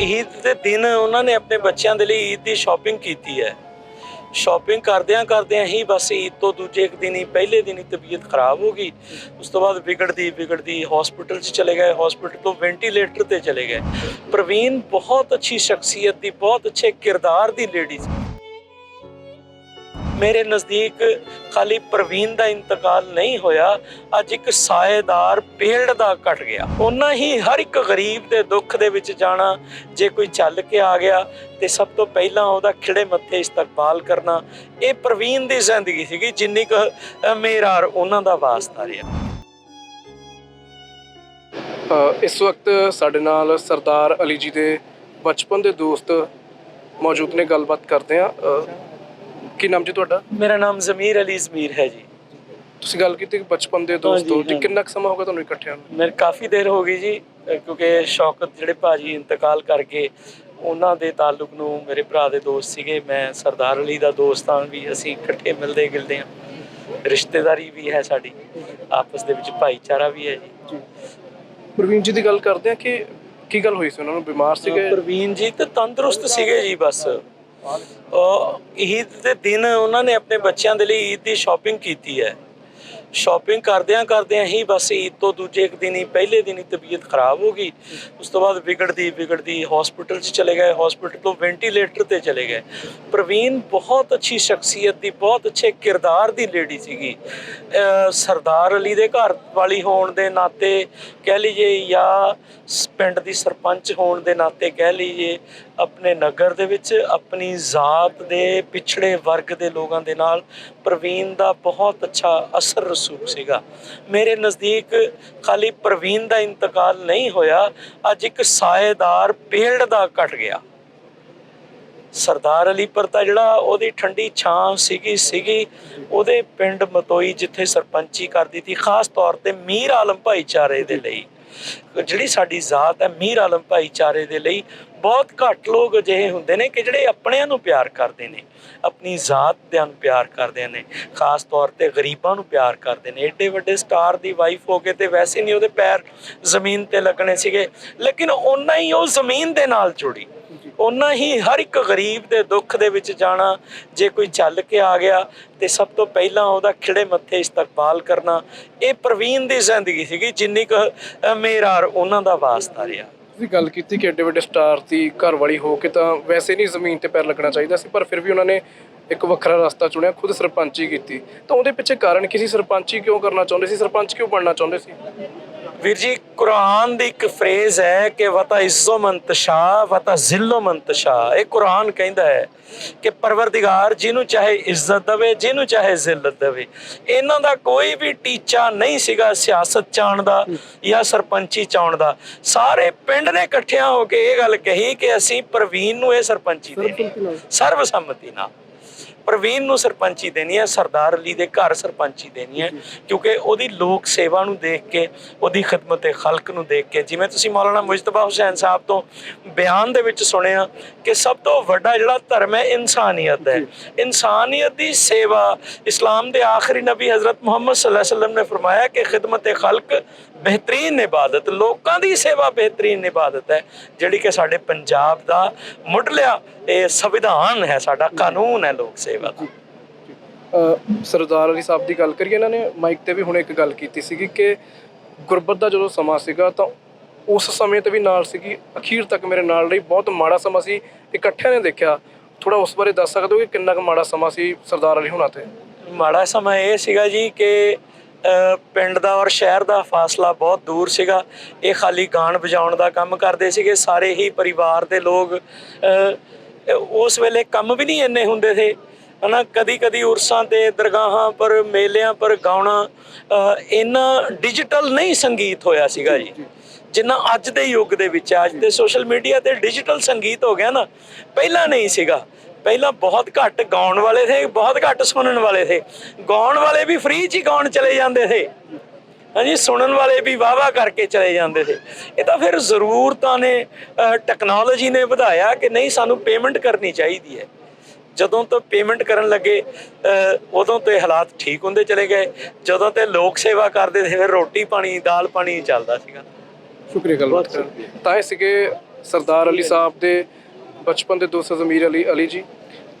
ਈਦ ਦੇ ਦਿਨ ਉਹਨਾਂ ਨੇ ਆਪਣੇ ਬੱਚਿਆਂ ਦੇ ਲਈ ਈਦ ਦੀ ਸ਼ਾਪਿੰਗ ਕੀਤੀ ਹੈ। ਸ਼ਾਪਿੰਗ ਕਰਦਿਆਂ ਕਰਦਿਆਂ ਹੀ ਬਸ ਈਦ ਤੋਂ ਦੂਜੇ ਇੱਕ ਦਿਨ ਹੀ, ਪਹਿਲੇ ਦਿਨ ਹੀ ਤਬੀਅਤ ਖਰਾਬ ਹੋ ਗਈ। ਉਸ ਤੋਂ ਬਾਅਦ ਵਿਗੜਦੀ ਵਿਗੜਦੀ ਹਸਪੀਟਲ 'ਚ ਚਲੇ ਗਏ ਹਸਪੀਟਲ ਤੋਂ ਵੈਂਟੀਲੇਟਰ ਤੇ ਚਲੇ ਗਏ। ਪ੍ਰਵੀਨ ਬਹੁਤ ਅੱਛੀ ਸ਼ਖਸੀਅਤ ਦੀ, ਬਹੁਤ ਅੱਛੇ ਕਿਰਦਾਰ ਦੀ ਲੇਡੀ ਸੀ ਮੇਰੇ ਨਜ਼ਦੀਕ ਖਾਲੀ ਪ੍ਰਵੀਨ ਦਾ ਇੰਤਕਾਲ ਨਹੀਂ ਹੋਇਆ ਅੱਜ ਇੱਕ ਸਾਏਦਾਰ ਪੇੜ ਦਾ ਕੱਟ ਗਿਆ। ਉਹਨਾਂ ਹੀ ਹਰ ਇੱਕ ਗਰੀਬ ਦੇ ਦੁੱਖ ਦੇ ਵਿੱਚ ਜਾਣਾ ਜੇ ਕੋਈ ਚੱਲ ਕੇ ਆ ਗਿਆ ਤੇ ਸਭ ਤੋਂ ਪਹਿਲਾਂ ਉਹਦਾ ਖਿੜੇ ਮੱਥੇ ਇਸਤਕਬਾਲ ਕਰਨਾ ਇਹ ਪ੍ਰਵੀਨ ਦੀ ਜ਼ਿੰਦਗੀ ਸੀਗੀ ਜਿੰਨੀ ਕੁ ਅ, ਮੇਰਾ ਉਹਨਾਂ ਦਾ ਵਾਸਤਾ ਰਿਹਾ। ਇਸ ਵਕਤ ਸਾਡੇ ਨਾਲ ਸਰਦਾਰ ਅਲੀ ਜੀ ਦੇ ਬਚਪਨ ਦੇ ਦੋਸਤ ਮੌਜੂਦ ਨੇ ਗੱਲਬਾਤ ਕਰਦੇ ਆ ਕੀ ਨਾਮ ਜੀ ਤੁਹਾਡਾ? ਮੇਰਾ ਨਾਮ ਜ਼ਮੀਰ ਅਲੀ ਜ਼ਮੀਰ ਹੈ ਜੀ। ਤੁਸੀਂ ਗੱਲ ਕੀਤੀ ਕਿ ਬਚਪਨ ਦੇ ਦੋਸਤ ਹੋ ਜੀ। ਕਿੰਨਾ ਕੁ ਸਮਾਂ ਹੋ ਗਿਆ ਤੁਹਾਨੂੰ ਇਕੱਠਿਆਂ ਨੂੰ? ਮੇਰੇ ਕਾਫੀ ਦੇਰ ਹੋ ਗਈ ਜੀ ਕਿਉਂਕਿ ਸ਼ੌਕਤ ਜਿਹੜੇ ਭਾਜੀ ਇੰਤਕਾਲ ਕਰਕੇ ਉਹਨਾਂ ਦੇ ਤਾਲੁਕ ਨੂੰ ਮੇਰੇ ਭਰਾ ਦੇ ਦੋਸਤ ਸੀਗੇ ਮੈਂ ਸਰਦਾਰ ਅਲੀ ਦਾ ਦੋਸਤ ਹਾਂ ਵੀ ਅਸੀਂ ਇਕੱਠੇ ਮਿਲਦੇ ਗਿਲਦੇ ਹਾਂ। ਰਿਸ਼ਤੇਦਾਰੀ ਵੀ ਹੈ ਸਾਡੀ ਆਪਸ ਦੇ ਵਿੱਚ ਭਾਈਚਾਰਾ ਵੀ ਹੈ ਜੀ। ਪ੍ਰਵੀਨ ਜੀ ਦੀ ਗੱਲ ਕਰਦੇ ਆ ਕਿ ਕੀ ਗੱਲ ਹੋਈ ਸੀ? ਉਹਨਾਂ ਨੂੰ ਬਿਮਾਰ ਸੀਗੇ? ਪ੍ਰਵੀਨ ਜੀ ਤੇ ਤੰਦਰੁਸਤ ਸੀਗੇ ਜੀ ਬਸ। ਉਹ ਈਦ ਦੇ ਦਿਨ ਉਹਨਾਂ ਨੇ ਆਪਣੇ ਬੱਚਿਆਂ ਦੇ ਲਈ ਈਦ ਦੀ ਸ਼ਾਪਿੰਗ ਕੀਤੀ ਹੈ। ਸ਼ਾਪਿੰਗ ਕਰਦਿਆਂ ਕਰਦਿਆਂ ਹੀ ਬਸ ਈਦ ਤੋਂ ਦੂਜੇ ਇੱਕ ਦਿਨ ਹੀ, ਪਹਿਲੇ ਦਿਨ ਹੀ ਤਬੀਅਤ ਖਰਾਬ ਹੋ ਗਈ। ਉਸ ਤੋਂ ਬਾਅਦ ਵਿਗੜਦੀ ਵਿਗੜਦੀ ਹਸਪੀਟਲ 'ਚ ਚਲੇ ਗਏ ਹਸਪੀਟਲ ਤੋਂ ਵੈਂਟੀਲੇਟਰ ਤੇ ਚਲੇ ਗਏ। ਪ੍ਰਵੀਨ ਬਹੁਤ ਅੱਛੀ ਸ਼ਖਸੀਅਤ ਦੀ, ਬਹੁਤ ਅੱਛੇ ਕਿਰਦਾਰ ਦੀ ਲੇਡੀ ਸੀਗੀ। ਸਰਦਾਰ ਅਲੀ ਦੇ ਘਰ ਵਾਲੀ ਹੋਣ ਦੇ ਨਾਤੇ ਕਹਿ ਲਈਏ ਜਾਂ ਪਿੰਡ ਦੀ ਸਰਪੰਚ ਹੋਣ ਦੇ ਨਾਤੇ ਕਹਿ ਲਈਏ, ਆਪਣੇ ਨਗਰ ਦੇ ਵਿੱਚ ਆਪਣੀ ਜ਼ਾਤ ਦੇ ਪਿਛੜੇ ਵਰਗ ਦੇ ਲੋਕਾਂ ਦੇ ਨਾਲ ਪ੍ਰਵੀਨ ਦਾ ਬਹੁਤ ਅੱਛਾ ਅਸਰ ਰਸੂਖ ਸੀਗਾ। ਮੇਰੇ ਨਜ਼ਦੀਕ ਖਾਲੀ ਪ੍ਰਵੀਨ ਦਾ ਇੰਤਕਾਲ ਨਹੀਂ ਹੋਇਆ, ਅੱਜ ਇੱਕ ਸਾਏਦਾਰ ਪੇੜ ਦਾ ਕੱਟ ਗਿਆ। ਸਰਦਾਰ ਅਲੀ ਪਰਤਾ ਜਿਹੜਾ ਉਹਦੀ ਠੰਡੀ ਛਾਂ ਸੀਗੀ ਸੀਗੀ, ਉਹਦੇ ਪਿੰਡ ਮਤੋਈ ਜਿੱਥੇ ਸਰਪੰਚੀ ਕਰਦੀ ਸੀ, ਖਾਸ ਤੌਰ ਤੇ ਮੀਰ ਆਲਮ ਭਾਈਚਾਰੇ ਦੇ ਲਈ। ਜਿਹੜੀ ਸਾਡੀ ਜ਼ਾਤ ਹੈ, ਮੀਰ ਆਲਮ ਭਾਈਚਾਰੇ ਦੇ ਲਈ ਬਹੁਤ ਘੱਟ ਲੋਕ ਅਜਿਹੇ ਹੁੰਦੇ ਨੇ ਕਿ ਜਿਹੜੇ ਆਪਣਿਆਂ ਨੂੰ ਪਿਆਰ ਕਰਦੇ ਨੇ, ਆਪਣੀ ਜ਼ਾਤ ਦੇ ਨੂੰ ਪਿਆਰ ਕਰਦੇ ਨੇ, ਖਾਸ ਤੌਰ ਤੇ ਗਰੀਬਾਂ ਨੂੰ ਪਿਆਰ ਕਰਦੇ ਨੇ। ਏਡੇ ਵੱਡੇ ਸਟਾਰ ਦੀ ਵਾਈਫ ਹੋ ਕੇ ਤੇ ਵੈਸੇ ਨਹੀਂ ਉਹਦੇ ਪੈਰ ਜ਼ਮੀਨ ਤੇ ਲੱਗਣੇ ਸੀਗੇ, ਲੇਕਿਨ ਓਨਾ ਹੀ ਉਹ ਜ਼ਮੀਨ ਦੇ ਨਾਲ ਜੁੜੀ। ਉਹਨਾਂ ਹੀ ਹਰ ਇੱਕ ਗਰੀਬ ਦੇ ਦੁੱਖ ਦੇ ਵਿੱਚ ਜਾਣਾ, ਜੇ ਕੋਈ ਚੱਲ ਕੇ ਆ ਗਿਆ, ਤੇ ਸਭ ਤੋਂ ਪਹਿਲਾਂ ਉਹਦਾ ਖਿੜੇ ਮੱਥੇ ਇਸਤਕਬਾਲ ਕਰਨਾ। ਇਹ ਪ੍ਰਵੀਨ ਦੀ ਜ਼ਿੰਦਗੀ ਸੀਗੀ, ਜਿੰਨੀ ਕੁ ਮੇਰਾਰ ਉਹਨਾਂ ਦਾ ਵਾਸਤਾ ਰਿਹਾ। ਤੁਸੀਂ ਗੱਲ ਕੀਤੀ ਕਿ ਐਡੇ ਵੱਡੇ ਸਟਾਰ ਦੀ ਘਰ ਵਾਲੀ ਹੋ ਕੇ, ਤਾਂ ਵੈਸੇ ਨਹੀਂ ਜ਼ਮੀਨ ਤੇ ਪੈਰ ਲੱਗਣਾ ਚਾਹੀਦਾ ਸੀ, ਪਰ ਫਿਰ ਵੀ ਉਹਨਾਂ ਨੇ ਇੱਕ ਵੱਖਰਾ ਰਸਤਾ ਚੁਣਿਆ, ਖੁਦ ਸਰਪੰਚੀ ਕੀਤੀ। ਤਾਂ ਉਹਦੇ ਪਿੱਛੇ ਕਾਰਨ ਕੀ ਸੀ? ਸਰਪੰਚੀ ਕਿਉਂ ਕਰਨਾ ਚਾਹੁੰਦੇ ਸੀ? ਸਰਪੰਚ ਕਿਉਂ ਬਣਨਾ ਚਾਹੁੰਦੇ ਸੀ? ਵੀਰ ਜੀ ਕੁਰਾਨ ਦੀ ਇੱਕ ਫਰੇਜ਼ ਹੈ ਕਿ ਵਤਾ ਇਜ਼ੋ ਮੰਤਸ਼ਾ ਵਤਾ ਜ਼ਿਲੋ ਮੰਤਸ਼ਾ ਇਹ ਕੁਰਾਨ ਕਹਿੰਦਾ ਹੈ ਕਿ ਪਰਵਰਦਿਗਾਰ ਜਿਹਨੂੰ ਚਾਹੇ ਇੱਜ਼ਤ ਦੇਵੇ ਜਿਹਨੂੰ ਚਾਹੇ ਜ਼ਿਲਤ ਦੇਵੇ ਇਹਨਾਂ ਦਾ ਕੋਈ ਵੀ ਟੀਚਾ ਨਹੀਂ ਸੀਗਾ ਸਿਆਸਤ ਚਾਣ ਦਾ ਜਾਂ ਸਰਪੰਚੀ ਚਾਉਣ ਦਾ। ਸਾਰੇ ਪਿੰਡ ਨੇ ਇਕੱਠਿਆਂ ਹੋ ਕੇ ਇਹ ਗੱਲ ਕਹੀ ਕਿ ਅਸੀਂ ਪ੍ਰਵੀਨ ਨੂੰ ਇਹ ਸਰਪੰਚੀ ਦੇਣੀ। ਸਰਬਸੰਮਤੀ ਨਾਲ। ਪ੍ਰਵੀਨ ਨੂੰ ਸਰਪੰਚੀ ਦੇਣੀ ਹੈ ਸਰਦਾਰ ਅਲੀ ਦੇ ਘਰ ਸਰਪੰਚੀ ਦੇਣੀ ਹੈ ਕਿਉਂਕਿ ਉਹਦੀ ਲੋਕ ਸੇਵਾ ਨੂੰ ਦੇਖ ਕੇ ਉਹਦੀ ਖidmat ਖਲਕ ਨੂੰ ਦੇਖ ਕੇ ਜਿਵੇਂ ਤੁਸੀਂ ਮੌਲਾਨਾ ਮੁਜਤਬਾ ਹੁਸੈਨ ਸਾਹਿਬ ਤੋਂ ਬਿਆਨ ਦੇ ਵਿੱਚ ਸੁਣਿਆ ਕਿ ਸਭ ਤੋਂ ਵੱਡਾ ਜਿਹੜਾ ਧਰਮ ਹੈ ਇਨਸਾਨੀਅਤ ਹੈ। ਇਨਸਾਨੀਅਤ ਦੀ ਸੇਵਾ ਇਸਲਾਮ ਦੇ ਆਖਰੀ ਨਬੀ ਹਜ਼ਰਤ ਮੁਹੰਮਦ ਸੱਲੱਲਾਹੁ ਅਲੈਹਿ ਵਸੱਲਮ ਨੇ ਫਰਮਾਇਆ ਕਿ ਖidmat ਖਲਕ ਬਿਹਤਰੀਨ ਇਬਾਦਤ ਲੋਕਾਂ ਦੀ ਸੇਵਾ ਬਿਹਤਰੀਨ ਇਬਾਦਤ ਹੈ ਜਿਹੜੀ ਕਿ ਸਾਡੇ ਪੰਜਾਬ ਦਾ ਮੁੱਢਲਿਆ ਇਹ ਸੰਵਿਧਾਨ ਹੈ ਸਾਡਾ ਕਾਨੂੰਨ ਹੈ ਲੋਕ ਸੇਵਾ ਦਾ ਅ, ਸਰਦਾਰ ਅਲੀ ਸਾਹਿਬ ਦੀ ਗੱਲ ਕਰੀਏ ਇਹਨਾਂ ਨੇ ਮਾਈਕ ਤੇ ਵੀ ਹੁਣ ਇੱਕ ਗੱਲ ਕੀਤੀ ਸੀਗੀ ਕਿ ਗੁਰਬਤ ਦਾ ਜਦੋਂ ਸਮਾਂ ਸੀਗਾ ਤਾਂ ਉਸ ਸਮੇਂ ਤੇ ਵੀ ਨਾਲ ਸੀਗੀ। ਅਖੀਰ ਤੱਕ ਮੇਰੇ ਨਾਲ ਰਹੀ। ਬਹੁਤ ਮਾੜਾ ਸਮਾਂ ਸੀ। ਇਕੱਠਿਆਂ ਨੇ ਦੇਖਿਆ। ਥੋੜਾ ਉਸ ਬਾਰੇ ਦੱਸ ਸਕਦੇ ਹੋ ਕਿ ਕਿੰਨਾ ਕੁ ਮਾੜਾ ਸਮਾਂ ਸੀ ਸਰਦਾਰ ਅਲੀ ਹੁਣਾਂ ਤੇ? ਮਾੜਾ ਸਮਾਂ ਇਹ ਸੀਗਾ ਜੀ ਕਿ ਅ, ਪਿੰਡ ਦਾ ਔਰ ਸ਼ਹਿਰ ਦਾ ਫਾਸਲਾ ਬਹੁਤ ਦੂਰ ਸੀਗਾ। ਇਹ ਖਾਲੀ ਗਾਣ ਵਜਾਉਣ ਦਾ ਕੰਮ ਕਰਦੇ ਸੀਗੇ। ਸਾਰੇ ਹੀ ਪਰਿਵਾਰ ਦੇ ਲੋਕ ਅ, ਉਸ ਵੇਲੇ ਕੰਮ ਵੀ ਨਹੀਂ ਇੰਨੇ ਹੁੰਦੇ ਥੇ। ਹਨਾ ਕਦੀ ਕਦੀ ਉਰਸਾਂ ਤੇ ਦਰਗਾਹਾਂ ਪਰ ਮੇਲਿਆਂ ਪਰ ਗਾਉਣਾ ਇੰਨਾ ਡਿਜੀਟਲ ਨਹੀਂ ਸੰਗੀਤ ਹੋਇਆ ਸੀਗਾ ਜੀ। ਜਿੰਨਾ ਅੱਜ ਦੇ ਯੁੱਗ ਦੇ ਵਿੱਚ। ਅੱਜ ਦੇ ਸੋਸ਼ਲ ਮੀਡੀਆ ਤੇ ਡਿਜੀਟਲ ਸੰਗੀਤ ਹੋ ਗਿਆ ਨਾ ਪਹਿਲਾਂ ਨਹੀਂ ਸੀਗਾ। ਪਹਿਲਾਂ ਬਹੁਤ ਘੱਟ ਗਾਉਣ ਵਾਲੇ ਥੇ ਬਹੁਤ ਘੱਟ ਸੁਣਨ ਵਾਲੇ ਥੇ। ਗਾਉਣ ਵਾਲੇ ਵੀ ਫ੍ਰੀ ਚ ਹੀ ਗਾਉਣ ਚਲੇ ਜਾਂਦੇ ਥੇ। ਹਾਂਜੀ ਸੁਣਨ ਵਾਲੇ ਵੀ ਵਾਵਾ ਕਰਕੇ ਚਲੇ ਜਾਂਦੇ ਥੇ। ਇਹ ਤਾਂ ਫਿਰ ਜ਼ਰੂਰਤਾਂ ਨੇ ਟੈਕਨੋਲੋਜੀ ਨੇ ਵਧਾਇਆ ਕਿ ਨਹੀਂ ਸਾਨੂੰ ਪੇਮੈਂਟ ਕਰਨੀ ਚਾਹੀਦੀ ਹੈ। ਜਦੋਂ ਤੋਂ ਪੇਮੈਂਟ ਕਰਨ ਲੱਗੇ ਅ, ਉਦੋਂ ਤੇ ਹਾਲਾਤ ਠੀਕ ਹੁੰਦੇ ਚਲੇ ਗਏ ਜਦੋਂ ਤੇ ਲੋਕ ਸੇਵਾ ਕਰਦੇ ਸੀ ਫਿਰ ਰੋਟੀ ਪਾਣੀ ਦਾਲ ਪਾਣੀ ਚੱਲਦਾ ਸੀਗਾ ਸ਼ੁਕਰੀਆ ਗੱਲਬਾਤ ਕਰਨ ਤਾਂ ਇਹ ਸੀਗੇ ਸਰਦਾਰ ਅਲੀ ਸਾਹਿਬ ਦੇ ਬਚਪਨ ਦੇ ਦੋਸਤ ਜ਼ਮੀਰ ਅਲੀ ਅਲੀ ਜੀ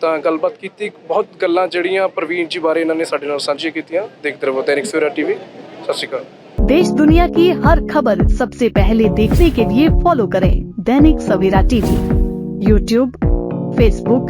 ਤਾਂ ਗੱਲਬਾਤ ਕੀਤੀ ਬਹੁਤ ਗੱਲਾਂ ਜਿਹੜੀਆਂ ਪ੍ਰਵੀਨ ਜੀ ਬਾਰੇ ਇਹਨਾਂ ਨੇ ਸਾਡੇ ਨਾਲ ਸਾਂਝੀਆਂ ਕੀਤੀਆਂ ਦੇਖਦੇ ਰਹੋ ਦੈਨਿਕ ਸਵੇਰਾ ਟੀਵੀ ਸਤਿ ਸ਼੍ਰੀ ਅਕਾਲ देश दुनिया की हर खबर सबसे पहले देखने के लिए फॉलो करें Dainik Savera TV YouTube Facebook